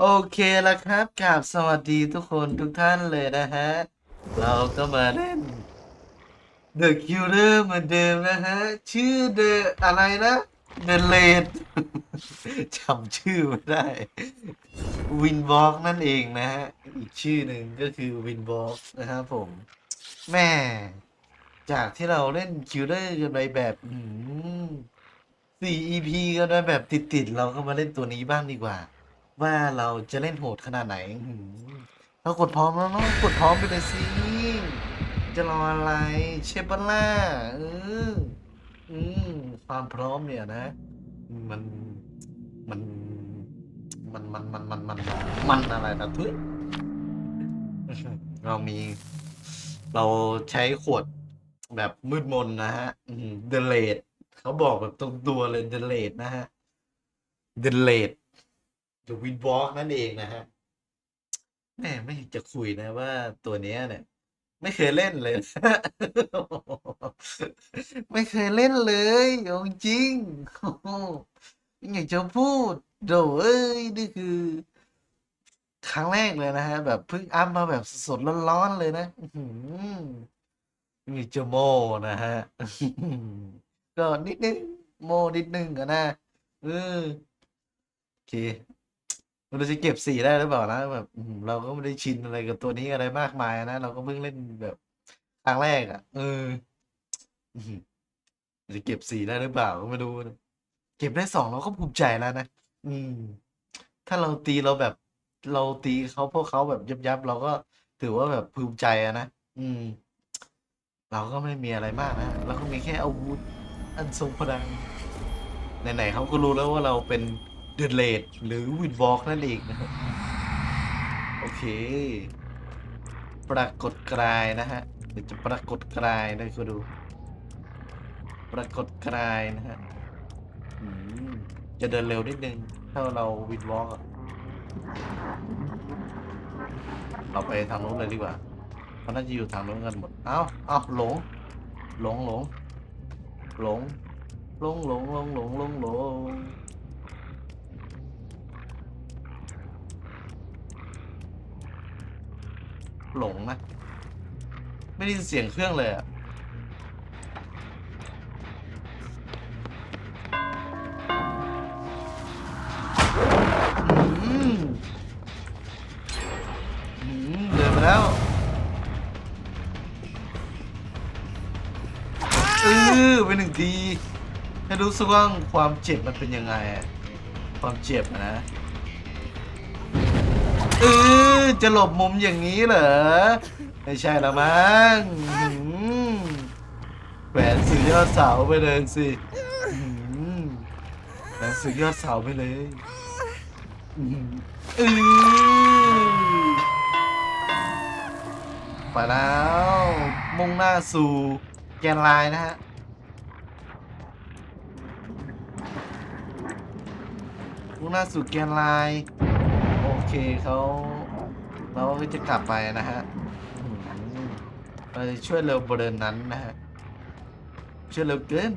โอเคแล้วครับกราบสวัสดีทุกคนทุกท่านเลยนะฮะ เราก็มาเล่น The Killer เหมือนเดิมนะฮะ ชื่อ The อะไรนะ The Late จำชื่อไม่ได้ Winwalk นั่นเองนะฮะ อีกชื่อหนึ่งก็คือ Winwalk นะครับผม แม่ จากที่เราเล่น Killer กันไปแบบ4 EP กันไปแบบติดๆ เราก็มาเล่นตัวนี้บ้างดีกว่า ว่าเราจะเล่นโหดขนาดไหนอื้อหือเรากดพร้อมแล้วเนาะกดพร้อมไปเลยสิจะรออะไรเชฟบัลล่าเอออืมความพร้อมเนี่ยนะ มันมันมันมันมันมันมันมันอะไรนะทุยเรามี เราใช้ขวดแบบมืดมนนะฮะเดเลดเขาบอกแบบตรงตัวเลยเดเลดนะฮะเดเลด The Windwalk นั่นเองนะฮะแม่ไม่จะคุยนะว่าตัวเนี้ยเนี่ย ไม่เคยเล่นเลย ไม่เคยเล่นเลยเอาจริงอ้โหไม่อยากจะพูดโดเอ้ยนี่คือ ครั้งแรกเลยนะฮะ แบบเพิ่งอัพมาแบบสดๆร้อนๆเลยนะมีเจาโมนะฮะ ก็นิดนึงโมนิดนึงอะนะเออโอเค เราจะเก็บสีได้หรือเปล่านะแบบอืมเราก็ไม่ได้ชินอะไรกับตัวนี้อะไรมากมายนะเราก็เพิ่งเล่นแบบครั้งแรกอะ เอออื้อหือจะเก็บสีได้หรือเปล่าก็ไม่รู้นะเก็บได้สองเราก็ภูมิใจแล้วนะอืม ถ้าเราตีเราแบบ เราตีเขาพวกเขาแบบยับยับเราก็ถือว่าแบบภูมิใจอะนะอืม เราก็ไม่มีอะไรมากนะเราก็มีแค่อาวุธอันทรงพลังไหนๆเขาก็รู้แล้วว่าเราเป็น เดอะเลดหรือวิดวอล์กนั่นเองนะครับโอเค ปรากฏกลายนะฮะเดี๋ยวจะปรากฏกลายนะก็ดู ปรากฏกลายนะฮะอืมจะเดินเร็วนิดนึง ถ้าเราวิดวอล์กเราไปทางโน้นเลยดีกว่าเขาะน่าจะอยู่ทางโน้นกันหมด เอ้าเอ้าหลง หลงหลง หลง หลงหลงหลงหลงหลงหลง หลงนะ ไม่ได้ยินเสียงเครื่องเลยอะอืมอืมเดินมาแล้วเออไปหนึ่งทีให้รู้สึกว่าความเจ็บมันเป็นยังไงอะความเจ็บอะนะ เออ จะหลบมุมอย่างนี้เหรอ ไม่ใช่ละมั้งแหวนสุดยอดเสาไปเลยสิแหวนสุดยอดเสาไปเลยอืมอือไปแล้ว มุ่งหน้าสู่แกนไลน์นะฮะมุ่งหน้าสู่แกนไลน์โอเคเขา เราก็จะกลับไปนะฮะอืมเราจะช่วยเร็วบริเวณนั้นนะฮะ ช่วยเร็วเกิน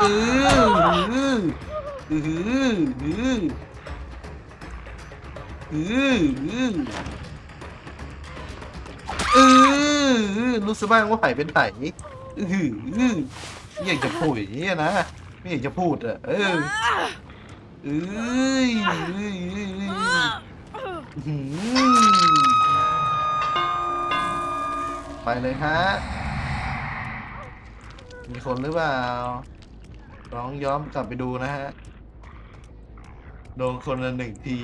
เออเออเออเออเออเออรู้สึกบ้างว่าไผ่เป็นไผ่เออเออไม่อยากจะพูดอย่างนี้ยนะไม่อยากจะพูดอะเออเอ้ยเอ้ยเอ้ยเอ้ยอื้อหือไปเลยฮะ มีคนหรือเปล่าลองย้อมกลับไปดูนะฮะ โดนคนละหนึ่งที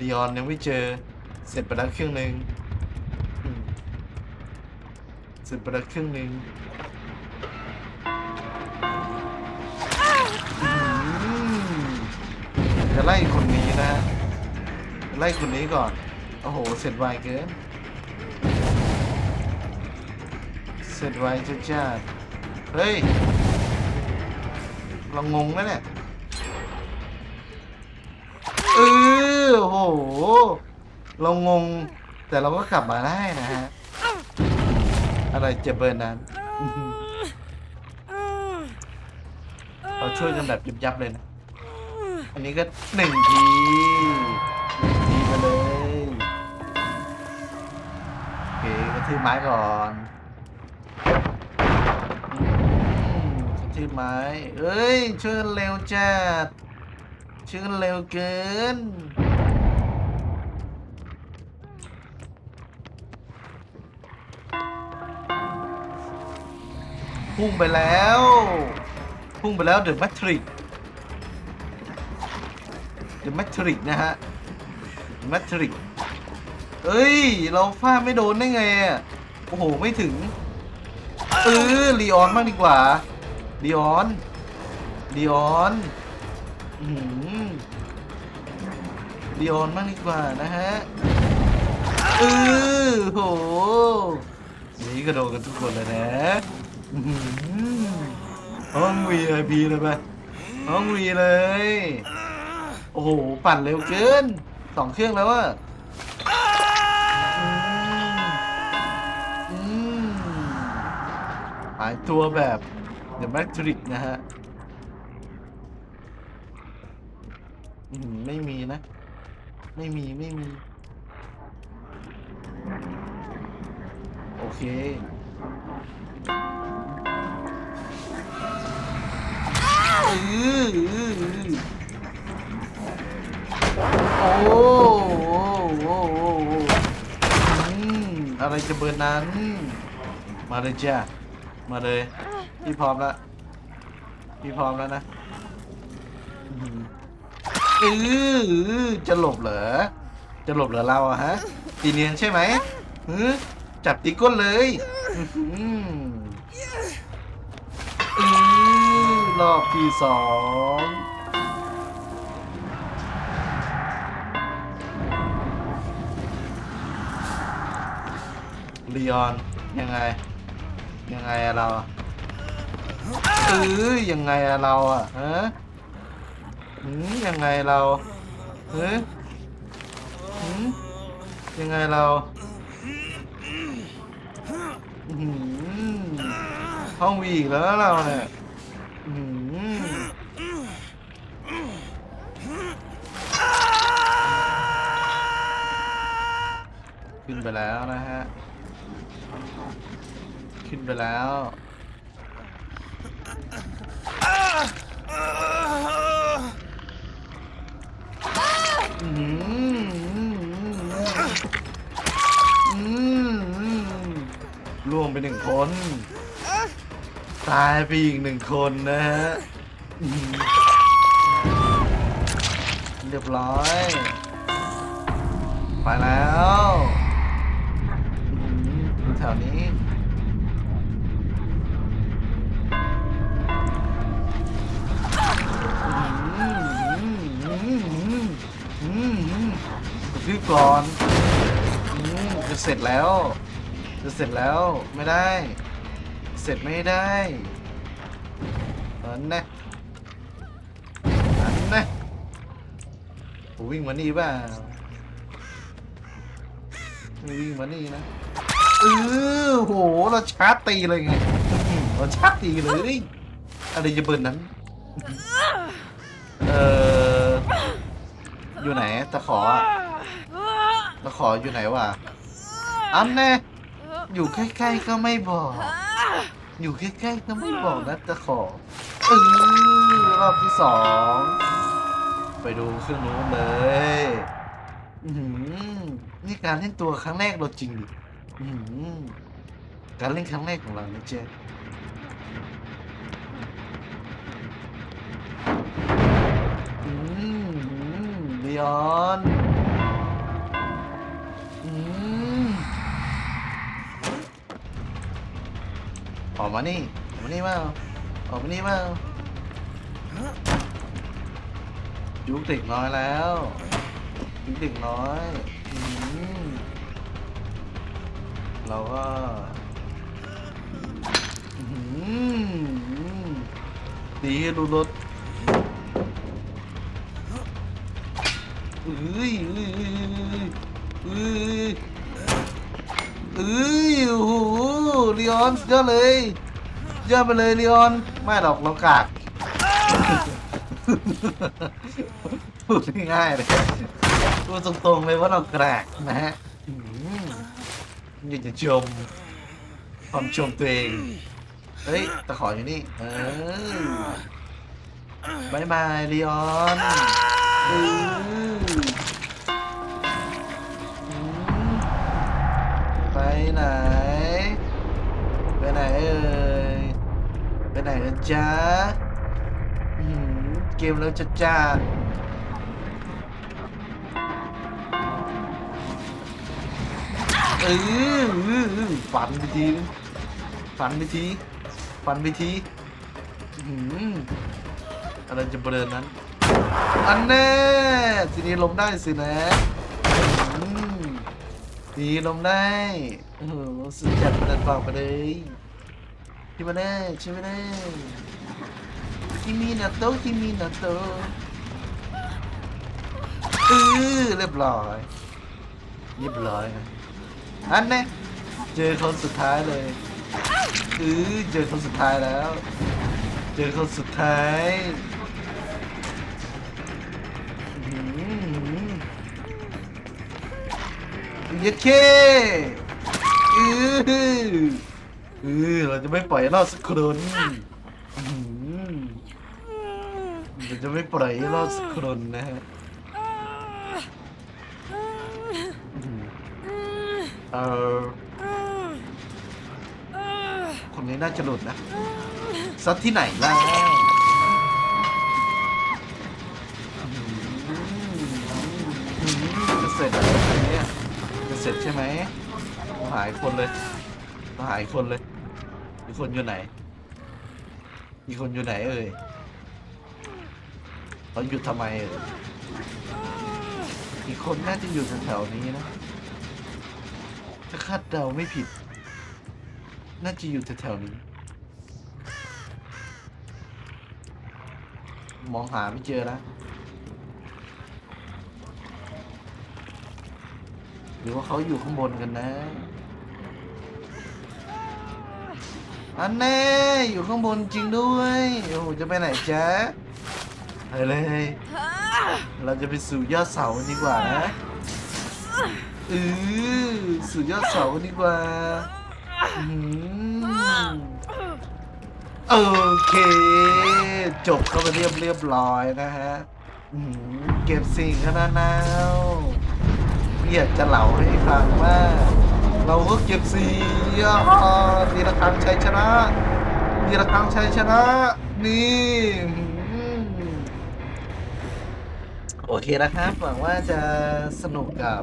ลีออนยังไม่เจอ เสร็จไปแล้วครึ่งหนึ่ง สร็จไปแล้วครึ่งหนึ่งจะไล่คนนี้นะฮะจะไล่คนนี้ก่อน โอ้โห เสร็จไวเกิน เสร็จไวจ้าจ้าเฮ้ย เรางงแล้วเนี่ยเออโอ้โห เรางง แต่เราก็กลับมาได้นะฮะ อะไรอะไรจะเบิร์นนั้นอื้อหือเราช่วยกันแบบยุบยับเลยนะ อันนี้ก็หนึ่งทีหนึ่งทีมาเลยโอเคกระทืบไม้ก่อนอืมกระทืบไม้ เอ้ย ช่วยกันเร็วจัดช่วยกันเร็วเกิน พุ่งไปแล้ว พุ่งไปแล้วเดอะแมทริกเดอะแมทริกนะฮะแมทริกเอ้ย เราฟาดไม่โดนได้ไงอะโอ้โห ไม่ถึง เออลีออนบ้างดีกว่าลีออนลีออนอืมลีออนบ้างดีกว่านะฮะเออโหนี่ก็โดนกันทุกคนเลยนะ อื้อหือห้อง VIP เลยปะห้อง V เลย โอ้โห ปั่นเร็วเกินสองเครื่องแล้วอะอืมอืมหายตัวแบบ The Matrix นะฮะไม่มีนะ ไม่มีไม่มี โอเค โอ้โอ้โอ้โอ้อืมอะไรจะเบิร์นนั้น มาเลยจ้ามาเลย พี่พร้อมแล้ว พี่พร้อมแล้วนะอืออจะหลบเหรอ จะหลบเหรอเราอะฮะตีเนียนใช่ไหมหือ จับตีก้นเลยอือรอบที่สองลีออนยังไง ยังไงอะเราอะเออยังไงอะเราอะฮะหืมยังไงเราเฮ้ยหืมยังไงเรา ห้องวีอีกแล้วเราเนี่ยขึ้นไปแล้วนะฮะ ขึ้นไปแล้วอืม วงไปหนึ่งคน ตายไปอีกหนึ่งคนนะฮะ เรียบร้อย ไปแล้วอยู่แถวนี้อืมอืมอืมอืมอืมคือก่อนอืมจะเสร็จแล้ว จะเสร็จแล้วไม่ได้ เสร็จไม่ได้อันนะอันนะผมวิ่งมานี่เปล่าไม่วิ่งมานี่นะเออโหเราชาร์จตีเลยไงเราชาร์จตีเลยอะไรจะเบิร์นนั้นเอออยู่ไหนตะขอตะขออยู่ไหนวะอันแน่ อยู่ใกล้ๆก็ไม่บอก อยู่ใกล้ๆก็ไม่บอกนะตะขอเออรอบที่สอง ไปดูเครื่องนู้นเลยอื้อหือนี่การเล่นตัวครั้งแรกเราจริงดิอื้อหือการเล่นครั้งแรกของเรานะเจ๊อืมอืมเลียนอืม ออกมานี่ออกมานี่มาออกมานี่มายุกเด็กน้อยแล้วยุกเด็กน้อยอืมเราก็อืมดีให้ดูรถเอ้ยเอ้ยเอ้ยเอ้ยเอ้ยโอ้โห ลีออนสุดยอดเลยสุดยอดไปเลยลีออน ไม่หรอกเรากากพูดง่ายๆเลยพูดตรงๆเลยว่าเรากรากนะฮะอืมอยากจะชมความชมตัวเองเฮ้ยตะขออยู่นี่ เออบายบายลีออนไปไหน ไปไหนเอ่ยไปไหนกันจ๊ะเกมแล้วจะจ้าเออฝันไปทีฝันไปทีฝันไปทีอะไรจะเบรินนั้น อันแน่ ทีนี้ลมได้สินะ อืมทีลมได้โอ้โหสุดจัดประดันฟังไปเลยชิมาแน่ชิมาแน่คิมินาโตะคิมินาโตเออเรียบร้อยเรียบร้อยนะอันแน่เจอคนสุดท้ายเลยเออเจอคนสุดท้ายแล้ว เจอคนสุดท้าย เยัดเคเออเอเราจะไม่ปล่อยรอดสักคนเราจะไม่ปล่อยให้รอดสักคนนะฮะเออคนนี้น่าจะหลุดนะซัดที่ไหนล่ะเสร็จแล้ว เสร็จใช่ไหมหายคนเลยหายคนเลยอีคนอยู่ไหนอีคนอยู่ไหนเอ่ยเขาหยุดทำไมเอ่ยอีกคนน่าจะอยู่แถวๆนี้นะถ้าคาดเดาไม่ผิด น่าจะอยู่แถวๆนี้ มองหาไม่เจอแล้ว หรือว่าเขาอยู่ข้างบนกันนะอันแน่อยู่ข้างบนจริงด้วยโอ้โหจะไปไหนจ๊ะไปเลย เราจะไปสู่ยอดเสาดีกว่านะเออสู่ยอดเสาดีกว่าโอเค จบเข้าไปเรียบเรียบร้อยนะฮะเก็บสิ่งขนาดแล้ วอยากจะเล่าให้ฟังว่า เราก็เก็บสิ่งอะทีละครั้งชัยชนะทีละครั้งชัยชนะ นี่โอเคนะครับหวังว่าจะสนุกกับ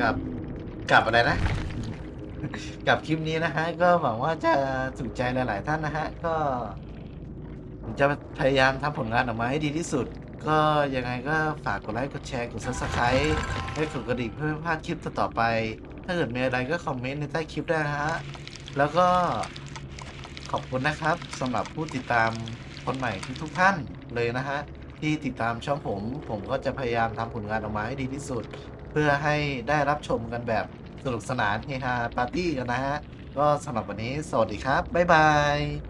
กับกับอะไรนะ กับคลิปนี้นะฮะ ก็หวังว่าจะถูกใจหลาย ๆ ท่านนะฮะ ก็ผมจะพยายามทำผลงานออกมาให้ดีที่สุด ก็ยังไงก็ฝากกดไลค์กดแชร์กด subscribe ให้กดกระดิ่งเพื่อไม่พลาดคลิปต่อๆไป ถ้าเกิดมีอะไรก็คอมเมนต์ในใต้คลิปได้นะฮะ แล้วก็ขอบคุณนะครับสำหรับผู้ติดตามคนใหม่ทุกๆท่านเลยนะฮะ ที่ติดตามช่องผม ผมก็จะพยายามทำผลงานออกมาให้ดีที่สุด เพื่อให้ได้รับชมกันแบบสนุกสนานเฮฮาปาร์ตี้กันนะฮะ ก็สำหรับวันนี้สวัสดีครับ บ๊ายบาย